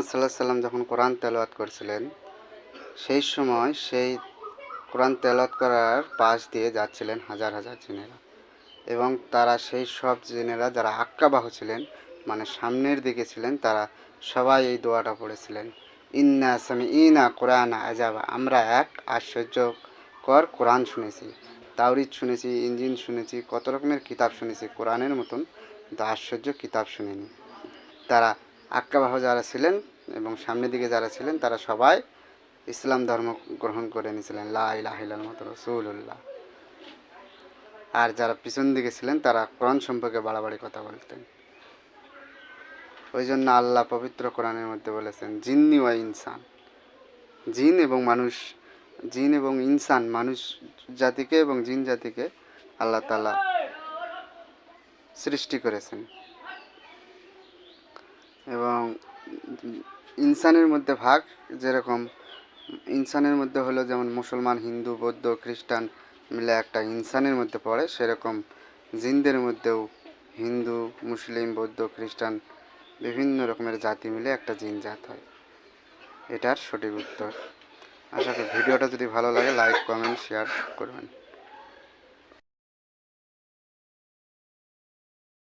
মোহাম্মদ সাল্লাহ সাল্লাম যখন কোরআন তেলাওয়াত করছিলেন, সেই সময় সেই কোরআন তেলাওয়াত করার পাশ দিয়ে যাচ্ছিলেন হাজার হাজার জিনেরা। এবং তারা সেই সব জিনেরা যারা আক্কাবাহ ছিলেন মানে সামনের দিকে ছিলেন, তারা সবাই এই দোয়াটা পড়েছিলেন, ইন্না সামি ইনা কোরআন আজাবা আমরা এক আশ্চর্যকর কোরআন শুনেছি, তাওরিদ শুনেছি ইঞ্জিন শুনেছি, কত রকমের কিতাব শুনেছি, কোরআনের মতন, কিন্তু আশ্চর্য কিতাব শুনিনি। তারা আক্কাবাহ যারা ছিলেন এবং সামনের দিকে যারা ছিলেন, তারা সবাই ইসলাম ধর্ম গ্রহণ করে নিয়েছিলেন। লা ইলাহিল্লার মতো রসুল্লাহ আর যারা পিছন দিকে ছিলেন, তারা কোরআন সম্পর্কে বাড়াবাড়ি কথা বলতেন। ওই জন্য আল্লাহ পবিত্র কোরআনের মধ্যে বলেছেন, জিন্নি ওয়া ইনসান। জিন এবং মানুষ, জিন এবং ইনসান, মানুষ জাতিকে এবং জিন জাতিকে আল্লাহ তালা সৃষ্টি করেছেন। এবং ইনসানের মধ্যে ভাগ, যেরকম ইনসানের মধ্যে হলো যেমন মুসলমান, হিন্দু, বৌদ্ধ, খ্রিস্টান মিলে একটা ইনসানের মধ্যে পড়ে, সেরকম জিনদের মধ্যেও হিন্দু, মুসলিম, বৌদ্ধ, খ্রিস্টান বিভিন্ন রকমের জাতি মিলে একটা জিন জাত হয়। এটার সঠিক উত্তর। আশা করি ভিডিওটা যদি ভালো লাগে, লাইক, কমেন্ট, শেয়ার করবেন।